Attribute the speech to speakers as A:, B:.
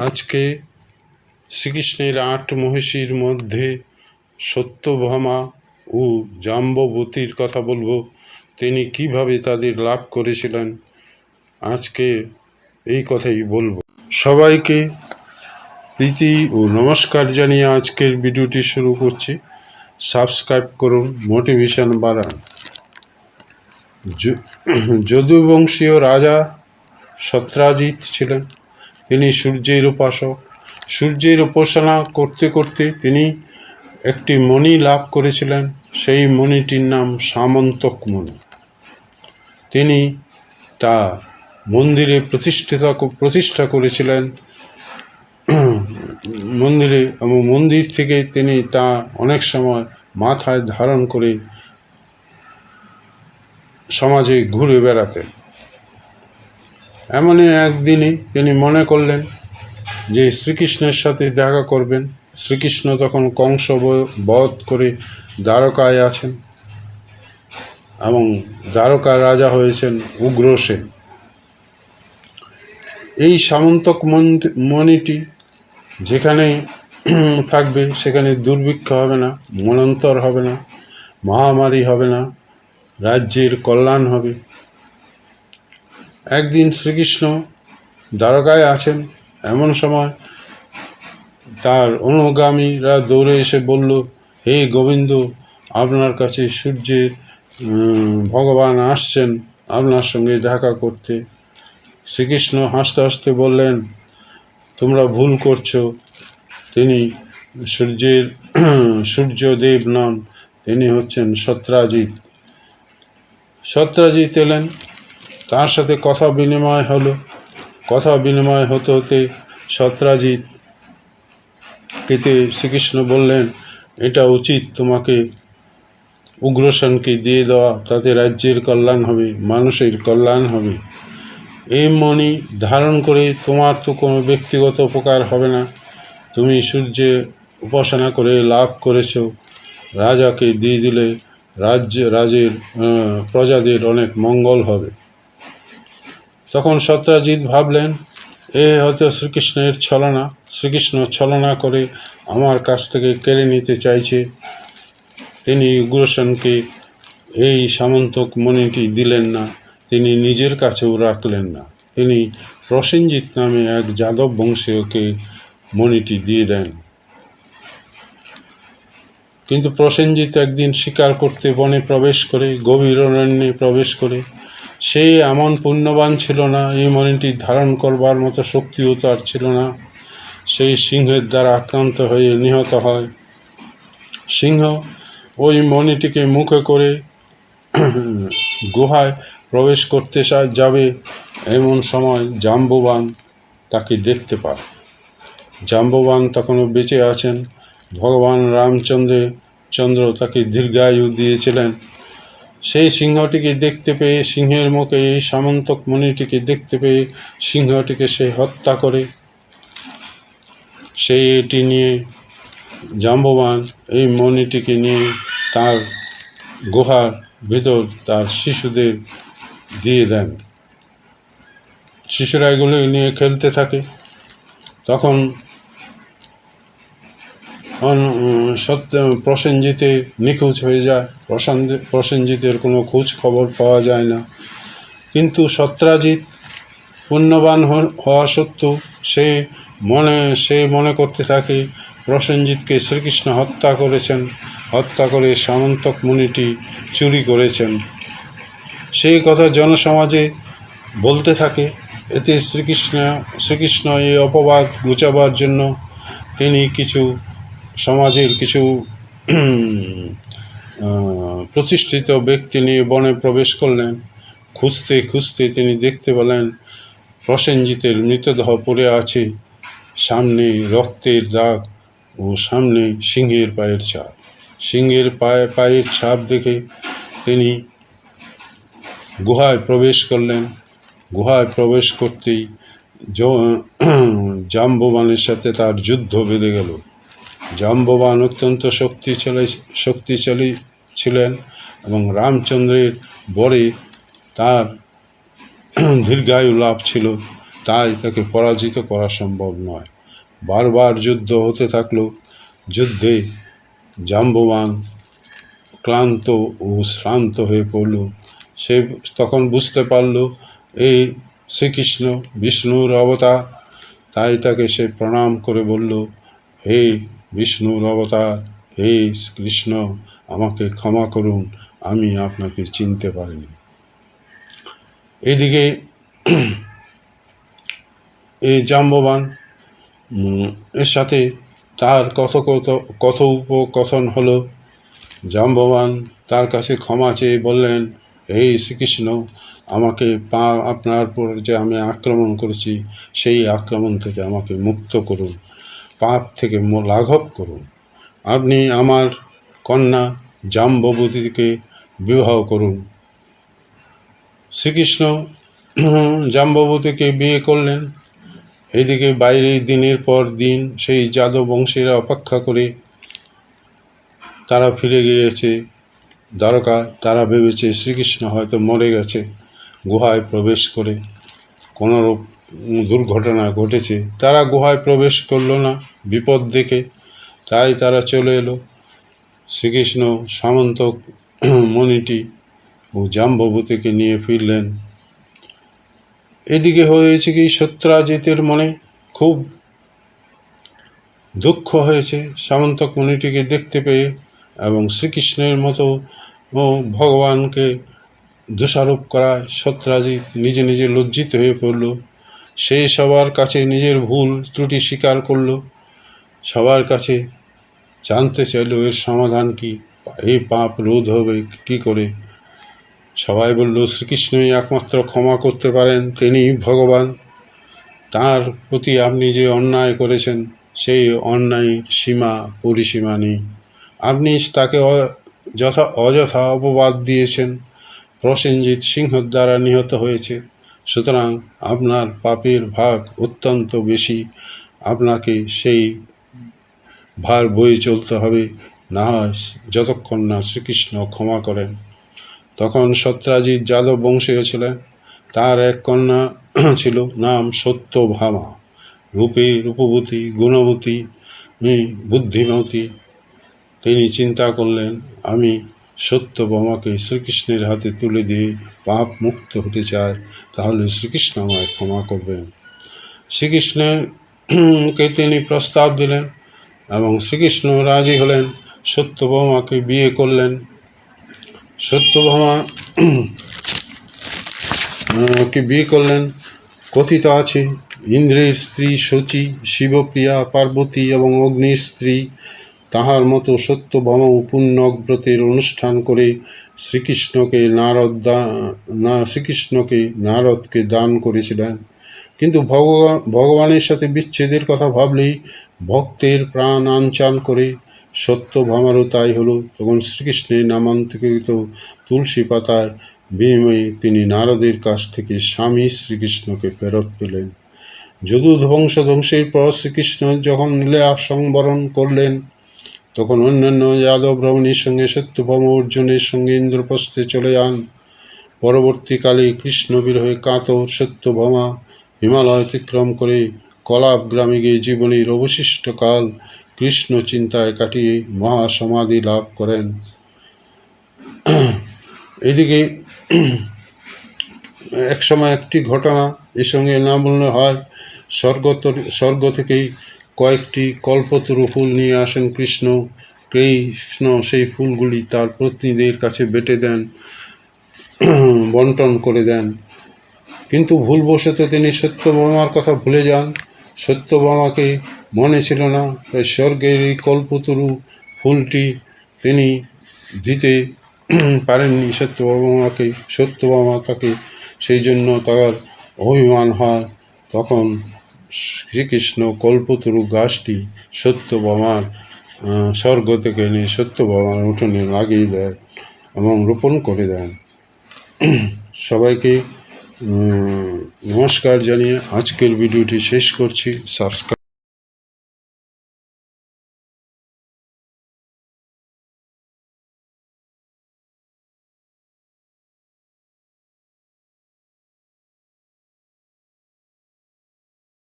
A: আজকে শ্রীকৃষ্ণের আট মহিষীর মধ্যে সত্যভামা ও জাম্ববতীর কথা বলব। তিনি কীভাবে তাদের লাভ করেছিলেন, আজকে এই কথাই বলব। সবাইকে প্রীতি ও নমস্কার জানিয়ে আজকের ভিডিওটি শুরু করছি। সাবস্ক্রাইব করুন, মোটিভেশন বাড়ান। যদুবংশীয় রাজা সত্রাজিৎ ছিলেন। তিনি সূর্যের উপাসক। সূর্যের উপাসনা করতে করতে তিনি একটি মণি লাভ করেছিলেন। সেই মণিটির নাম সামন্তক মণি। তিনি তা মন্দিরে প্রতিষ্ঠিত প্রতিষ্ঠা করেছিলেন। মন্দিরে এবং মন্দির থেকে তিনি তা অনেক সময় মাথায় ধারণ করে সমাজে ঘুরে বেড়াতেন। এমনই একদিনই তিনি মনে করলেন যে শ্রীকৃষ্ণের সাথে দেখা করবেন। শ্রীকৃষ্ণ তখন কংস বধ করে দ্বারকায় আছেন এবং দ্বারকার রাজা হয়েছেন উগ্রসেন এই সামন্তক মণিটি যেখানে থাকবে সেখানে দুর্ভিক্ষ হবে না, মনন্তর হবে না, মহামারী হবে না, রাজ্যের কল্যাণ হবে। একদিন শ্রীকৃষ্ণ দ্বারকায় আছেন। এমন সময় তার অনুগামীরা দৌড়ে এসে বলল, হে গোবিন্দ, আপনার কাছে সূর্যের ভগবান আসছেন আপনার সঙ্গে দেখা করতে। শ্রীকৃষ্ণ হাসতে হাসতে বললেন, তোমরা ভুল করছ। তিনি সূর্যের সূর্যদেব নন, তিনি হচ্ছেন সত্রাজিৎ। সত্রাজিৎ এলেন। তার সাথে কথা বিনিময় হলো। কথা বিনিময় হতে হতে সত্রাজিৎ কেতে শ্রীকৃষ্ণ বললেন, এটা উচিত তোমাকে উগ্রসেনকে দিয়ে দেওয়া, তাতে রাজ্যের কল্যাণ হবে, মানুষের কল্যাণ হবে। এই মণি ধারণ করে তোমার তো কোনো ব্যক্তিগত উপকার হবে না। তুমি সূর্যে উপাসনা করে লাভ করেছ। রাজাকে দিয়ে দিলে রাজ্য, রাজের প্রজাদের অনেক মঙ্গল হবে। তখন সত্রাজিৎ ভাবলেন, এ হয়তো শ্রীকৃষ্ণের ছলনা। শ্রীকৃষ্ণ ছলনা করে আমার কাছ থেকে কেড়ে নিতে চাইছে। তিনি উগ্রসেনকে এই সামন্তক মণিটি দিলেন না। তিনি নিজের কাছেও রাখলেন না। তিনি প্রসেনজিৎ নামে এক যাদব বংশীয়কে মণিটি দিয়ে দেন। কিন্তু প্রসেনজিৎ একদিন শিকার করতে বনে প্রবেশ করে, গভীর অরণ্যে প্রবেশ করে সে এমন পুণ্যবান ছিল না, এই মণিটি ধারণ করবার মতো শক্তিও তার ছিল না। সেই সিংহের দ্বারা আক্রান্ত হয়ে নিহত হয়। সিংহ ওই মণিটিকে মুখে করে গুহায় প্রবেশ করতে যাবে এমন সময় জাম্ববান তাকে দেখতে পায়। জাম্বুবান তখনও বেঁচে আছেন। ভগবান রামচন্দ্রে চন্দ্র তাকে দীর্ঘায়ু দিয়েছিলেন। সেই সিংহটিকে দেখতে পেয়ে সিংহের মুখে এই সামন্তক মণিটিকে দেখতে পেয়ে সিংহটিকে সে হত্যা করে। সেই এটি নিয়ে জাম্ববান এই মণিটিকে নিয়ে তার গুহার ভেতর তার শিশুদের দিয়ে দেন। শিশুরা এগুলো নিয়ে খেলতে থাকে। তখন সত্য প্রসেনজিতে নিখোঁজ হয়ে যায়। প্রসেন- প্রসেনজিতের কোনো খোঁজ খবর পাওয়া যায় না। কিন্তু সত্রাজিৎ পুণ্যবান হওয়া সত্ত্বেও সে মনে সে মনে করতে থাকে, প্রসেনজিৎকে শ্রীকৃষ্ণ হত্যা করেছেন, হত্যা করে সামন্তক মুনিটি চুরি করেছেন। সেই কথা জনসমাজে বলতে থাকে, এতে শ্রীকৃষ্ণ শ্রীকৃষ্ণ এই অপবাদ ঘুচাবার জন্য তিনি কিছু সমাজের কিছু প্রতিষ্ঠিত ব্যক্তি নিয়ে বনে প্রবেশ করলেন। খুঁজতে খুঁজতে তিনি দেখতে পেলেন, প্রসেনজিতের মৃতদেহ পড়ে আছে। সামনে রক্তের দাগ ও সামনে সিংহের পায়ের ছাপ। সিংহের পায়ে, পায়ের ছাপ দেখে তিনি গুহায় প্রবেশ করলেন। গুহায় প্রবেশ করতেই জাম্ববানের সাথে তার যুদ্ধ বেঁধে গেল। জাম্ববান অত্যন্ত শক্তিশালী শক্তিশালী ছিলেন এবং রামচন্দ্রের বরে তার দীর্ঘায়ু লাভ ছিল। তাই তাকে পরাজিত করা সম্ভব নয়। বারবার যুদ্ধ হতে থাকল যুদ্ধে জাম্ববান ক্লান্ত ও শ্রান্ত হয়ে পড়ল। সে তখন বুঝতে পারল, এই শ্রীকৃষ্ণ বিষ্ণুর অবতার। তাই তাকে সে প্রণাম করে বলল, হে বিষ্ণুর অবতার হে কৃষ্ণ, আমাকে ক্ষমা করুন, আমি আপনাকে চিনতে পারিনি। এদিকে এই জাম্ববান এর সাথে তার কথোকথ কথোপকথন হলো। জাম্ববান তার কাছে ক্ষমা চেয়ে বললেন, হে শ্রীকৃষ্ণ, আমাকে পা, আপনার উপর যে আমি আক্রমণ করেছি, সেই আক্রমণ থেকে আমাকে মুক্ত করুন। পাপ থেকে লাঘব করুন। আপনি আমার কন্যা জাম্ববতীকে বিবাহ করুন। শ্রীকৃষ্ণ জাম্ববতীকে বিয়ে করলেন। এদিকে বাইরে দিনের পর দিন সেই যাদব বংশীরা অপেক্ষা করে তারা ফিরে গিয়েছে। দ্বারকা, তারা ভেবেছে শ্রীকৃষ্ণ হয়তো মরে গেছে, গুহায় প্রবেশ করে। কোনোরূপ দুর্ঘটনা ঘটেছে। তারা গুহায় প্রবেশ করল না, বিপদ দেখে। তাই তারা চলে এলো। শ্রীকৃষ্ণ সামন্ত মণিটি ও জাম্ববতীকে নিয়ে ফিরলেন। এদিকে হয়েছে কি, সত্যরাজিতের মনে খুব দুঃখ হয়েছে। সামন্তক মুনিটিকে দেখতে পেয়ে এবং শ্রীকৃষ্ণের মতো ভগবানকে দোষারোপ করায় সত্যরাজিৎ নিজে নিজে লজ্জিত হয়ে পড়ল। সে সবার কাছে নিজের ভুল ত্রুটি স্বীকার করল। সবার কাছে জানতে চাইল, এর সমাধান কি? এই পাপ, রোধ হবে কি করে? সবাই বলল, শ্রীকৃষ্ণই একমাত্র ক্ষমা করতে পারেন, তিনি ভগবান। তার প্রতি আপনি যে অন্যায় করেছেন, সেই অন্যায় সীমা, পরিসীমা নেই। আপনি তাকে যথা, অযথা অপবাদ দিয়েছেন। প্রসেনজিৎ সিংহর দ্বারা নিহত হয়েছে। সুতরাং আপনার পাপের ভাগ অত্যন্ত বেশি। আপনাকে সেই ভার বয়ে চলতে হবে, না হয় যতক্ষণ না শ্রীকৃষ্ণ ক্ষমা করেন। তখন সত্রাজিৎ যাদব বংশীয় ছিলেন তার এক কন্যা ছিল, নাম সত্যভামা। রূপে রূপবতী, গুণবতী বুদ্ধিমতী। তিনি চিন্তা করলেন, আমি সত্যভামাকে শ্রীকৃষ্ণের হাতে তুলে দিয়ে পাপ মুক্ত হতে চায়, তাহলে শ্রীকৃষ্ণ আমায় ক্ষমা করবেন। শ্রীকৃষ্ণের কে তিনি প্রস্তাব দিলেন এবং শ্রীকৃষ্ণ রাজি হলেন সত্যভামাকে বিয়ে করলেন। সত্যভামা কে বিয়ে করলেন, কথিত আছে, ইন্দ্রের স্ত্রী শচী, শিবপ্রিয়া, পার্বতী এবং অগ্নির স্ত্রী তাহার মতো সত্যভামা পুণ্যব্রতের অনুষ্ঠান করে শ্রীকৃষ্ণকে নারদ দা- না, শ্রীকৃষ্ণকে নারদকে দান করেছিলেন। কিন্তু ভগবান, ভগবানের সাথে বিচ্ছেদের কথা ভাবলেই ভক্তের প্রাণ আনচান করে সত্য সত্যভামারও তাই হলো। তখন শ্রীকৃষ্ণের নামান্তরিত তুলসী পাতায় বিনিময়ে তিনি নারদের কাছ থেকে স্বামী শ্রীকৃষ্ণকে ফেরত পেলেন। যদু ধ্বংস ধ্বংসের পর শ্রীকৃষ্ণ যখন লীলা সংবরণ করলেন তখন অন্যান্য যাদব রমণীর সঙ্গে সত্যভাম অর্জুনের সঙ্গে ইন্দ্রপ্রস্থে চলে যান। পরবর্তীকালে কৃষ্ণ বিরহে কাতর সত্যভামা হিমালয় অতিক্রম করে কলাপ গ্রামে গিয়ে জীবনের অবশিষ্ট কাল কৃষ্ণ চিন্তায় কাটিয়ে মহাসমাধি লাভ করেন। এদিকে একসময় একটি ঘটনা এর সঙ্গে না বললে হয়। স্বর্গ স্বর্গ থেকেই কয়েকটি কল্পতরু ফুল নিয়ে আসেন কৃষ্ণ। কৃষ্ণ সেই ফুলগুলি তার পত্নীদের কাছে বেটে দেন, বন্টন করে দেন। কিন্তু ভুলবশত তিনি সত্যভামার কথা ভুলে যান। সত্যভামাকে মনে ছিল না, তাই স্বর্গের এই কল্পতরু ফুলটি তিনি দিতে পারেননি। সত্যভামাকে, সত্যভামা তাকে সেই জন্য তার অভিমান হয়। তখন শ্রীকৃষ্ণ কল্পতরু গাছটি সত্যভামার আহ, স্বর্গ থেকে নিয়ে সত্য বামার উঠোনে লাগিয়ে দেয় এবং রোপণ করে দেন। সবাইকে নমস্কার জানিয়ে আজকের ভিডিওটি শেষ করছি। সাবস্ক্রাইব